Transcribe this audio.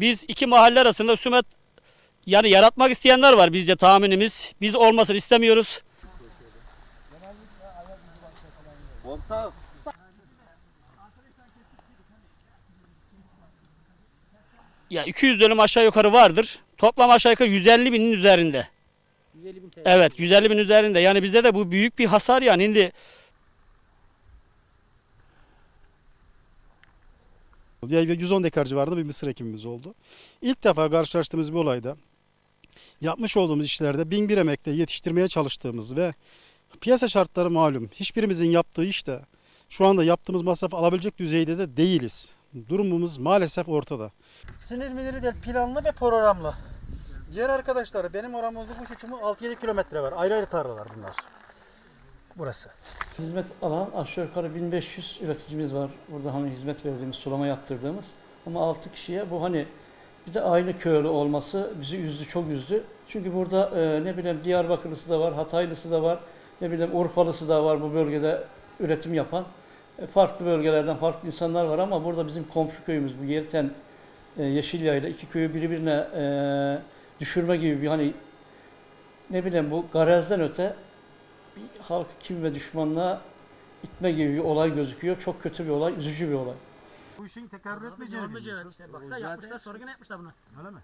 Biz iki mahalle arasında husumet yani yaratmak isteyenler var bizce tahminimiz. Biz olmasını istemiyoruz. Ya 200 dönüm aşağı yukarı vardır. Toplam aşağı yukarı 150 binin üzerinde. 150 bin TL. Evet 150 bin üzerinde. Yani bizde de bu büyük bir hasar yani. Şimdi 110 dekar civarında bir mısır ekimimiz oldu. İlk defa karşılaştığımız bir olayda yapmış olduğumuz işlerde bin bir emekle yetiştirmeye çalıştığımız ve piyasa şartları malum. Hiçbirimizin yaptığı işte şu anda yaptığımız masraf alabilecek düzeyde de değiliz. Durumumuz maalesef ortada. Sinir miniri değil planlı ve programlı. Diğer arkadaşlar benim oramızda kuş uçumu 6-7 kilometre var. Ayrı ayrı tarlalar bunlar. Burası. Hizmet alan aşağı yukarı 1500 üreticimiz var. Burada hani hizmet verdiğimiz, sulama yaptırdığımız. Ama 6 kişiye bu hani bir de aynı köylü olması bizi üzdü, çok üzdü. Çünkü burada e, ne bileyim Diyarbakırlısı da var, Hataylısı da var, ne bileyim Urfalısı da var bu bölgede üretim yapan. E, farklı bölgelerden farklı insanlar var ama burada bizim komşu köyümüz bu Yelten e, Yeşilyayla iki köyü birbirine e, düşürme gibi bir hani ne bileyim bu garezden öte halk kim ve düşmanlığa itme gibi bir olay gözüküyor. Çok kötü bir olay, üzücü bir olay. Bu işin tekerrür etmeyeceğini Olmayacak. Baksana yapmışlar sonra gene yapmışlar bunu. Öyle mi?